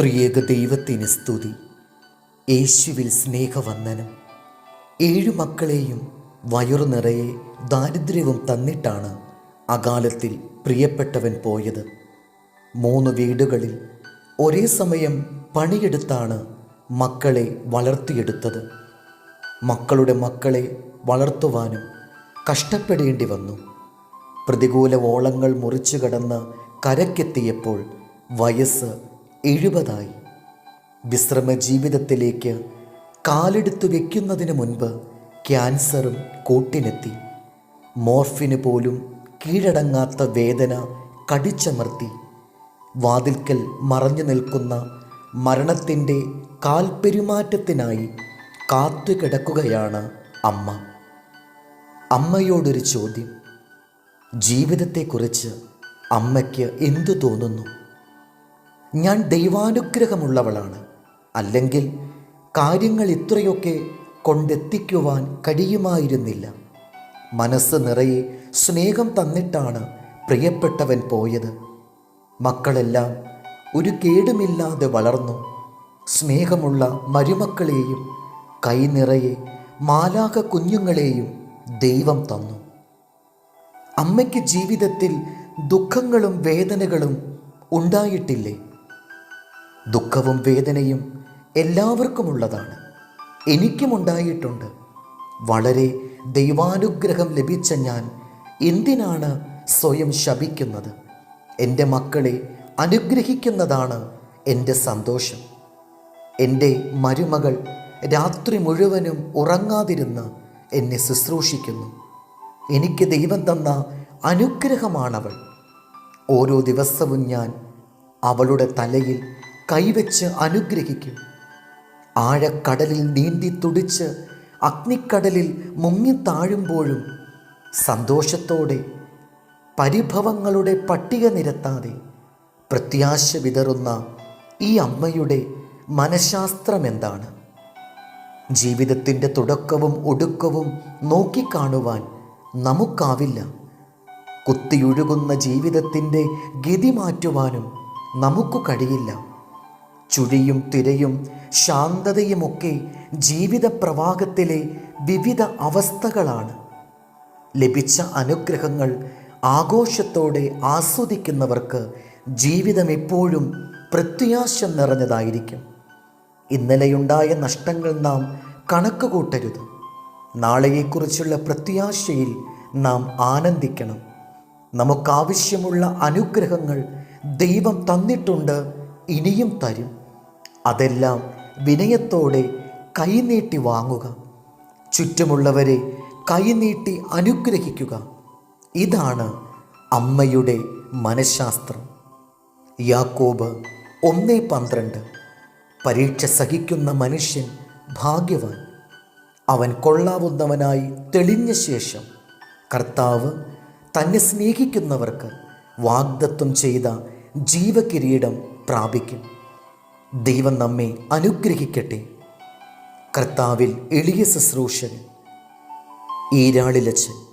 ത്രിയേക ദൈവത്തിന് സ്തുതി. യേശുവിൽ സ്നേഹവന്ദനം. ഏഴു മക്കളെയും വയറു നിറയെ ദാരിദ്ര്യവും തന്നിട്ടാണ് അകാലത്തിൽ പ്രിയപ്പെട്ടവൻ പോയത്. മൂന്ന് വീടുകളിൽ ഒരേ സമയം പണിയെടുത്താണ് മക്കളെ വളർത്തിയെടുത്തത്. മക്കളുടെ മക്കളെ വളർത്തുവാനും കഷ്ടപ്പെടേണ്ടി വന്നു. പ്രതികൂല ഓളങ്ങൾ മുറിച്ചു കടന്ന് കരക്കെത്തിയപ്പോൾ വയസ്സ് എഴുപതായി. വിശ്രമ ജീവിതത്തിലേക്ക് കാലെടുത്തു വയ്ക്കുന്നതിന് മുൻപ് ക്യാൻസറും കൂട്ടിനെത്തി. മോർഫിന് പോലും കീഴടങ്ങാത്ത വേദന കടിച്ചമർത്തി. വാതിൽക്കൽ മറഞ്ഞു നിൽക്കുന്ന മരണത്തിന്റെ കാൽപ്പെരുമാറ്റത്തിനായി കാത്തുകിടക്കുകയാണ് അമ്മ. അമ്മയോടൊരു ചോദ്യം. ജീവിതത്തെക്കുറിച്ച് അമ്മയ്ക്ക് എന്തു തോന്നുന്നു? ഞാൻ ദൈവാനുഗ്രഹമുള്ളവളാണ്. അല്ലെങ്കിൽ കാര്യങ്ങൾ ഇത്രയൊക്കെ കൊണ്ടെത്തിക്കുവാൻ കഴിയുമായിരുന്നില്ല. മനസ്സ് നിറയെ സ്നേഹം തന്നിട്ടാണ് പ്രിയപ്പെട്ടവൻ പോയത്. മക്കളെല്ലാം ഒരു കേടുമില്ലാതെ വളർന്നു. സ്നേഹമുള്ള മരുമക്കളെയും കൈനിറയെ മാലാക കുഞ്ഞുങ്ങളെയും ദൈവം തന്നു. അമ്മയ്ക്ക് ജീവിതത്തിൽ ദുഃഖങ്ങളും വേദനകളും ഉണ്ടായിട്ടില്ലേ? ദുഃഖവും വേദനയും എല്ലാവർക്കുമുള്ളതാണ്. എനിക്കും ഉണ്ടായിട്ടുണ്ട് വളരെ ദൈവാനുഗ്രഹം ലഭിച്ച ഞാൻ എന്തിനാണ് സ്വയം ശപിക്കുന്നത്? എന്റെ മക്കളെ അനുഗ്രഹിക്കുന്നതാണ് എന്റെ സന്തോഷം. എന്റെ മരുമകൾ രാത്രി മുഴുവനും ഉറങ്ങാതിരുന്ന് എന്നെ ശുശ്രൂഷിക്കുന്നു. എനിക്ക് ദൈവം തന്ന അനുഗ്രഹമാണവൾ. ഓരോ ദിവസവും ഞാൻ അവളുടെ തലയിൽ കൈവച്ച് അനുഗ്രഹിക്കും. ആഴക്കടലിൽ നീന്തി തുടിച്ച് അഗ്നിക്കടലിൽ മുങ്ങിത്താഴുമ്പോഴും സന്തോഷത്തോടെ പരിഭവങ്ങളുടെ പട്ടിക നിരത്താതെ പ്രത്യാശ വിതറുന്ന ഈ അമ്മയുടെ മനഃശാസ്ത്രം എന്താണ്? ജീവിതത്തിന്റെ തുടക്കവും ഒടുക്കവും നോക്കിക്കാണുവാൻ നമുക്കാവില്ല. കുത്തിയൊഴുകുന്ന ജീവിതത്തിന്റെ ഗതി മാറ്റുവാനും നമുക്ക് കഴിയില്ല. ചുഴിയും തിരയും ശാന്തതയുമൊക്കെ ജീവിത പ്രവാഹത്തിലെ വിവിധ അവസ്ഥകളാണ്. ലഭിച്ച അനുഗ്രഹങ്ങൾ ആഘോഷത്തോടെ ആസ്വദിക്കുന്നവർക്ക് ജീവിതം എപ്പോഴും പ്രത്യാശ നിറഞ്ഞതായിരിക്കും. ഇന്നലെയുണ്ടായ നഷ്ടങ്ങൾ നാം കണക്ക് കൂട്ടരുത് നാളെയെക്കുറിച്ചുള്ള പ്രത്യാശയിൽ നാം ആനന്ദിക്കണം. നമുക്കാവശ്യമുള്ള അനുഗ്രഹങ്ങൾ ദൈവം തന്നിട്ടുണ്ട് ഇനിയും തരും. അതെല്ലാം വിനയത്തോടെ കൈനീട്ടി വാങ്ങുക. ചുറ്റുമുള്ളവരെ കൈനീട്ടി അനുഗ്രഹിക്കുക. ഇതാണ് അമ്മയുടെ മനഃശാസ്ത്രം. യാക്കോബ് ഒന്നേ പന്ത്രണ്ട്. പരീക്ഷ സഹിക്കുന്ന മനുഷ്യൻ ഭാഗ്യവാൻ. അവൻ കൊള്ളാവുന്നവനായി തെളിഞ്ഞ ശേഷം കർത്താവ് തന്നെ സ്നേഹിക്കുന്നവർക്ക് വാഗ്ദത്വം ചെയ്ത ജീവകിരീടം പ്രാപിക്കും. ദൈവം നമ്മെ അനുഗ്രഹിക്കട്ടെ. കർത്താവിൽ എളിയ ശുശ്രൂഷൻ ഈരാളിലച്ചൻ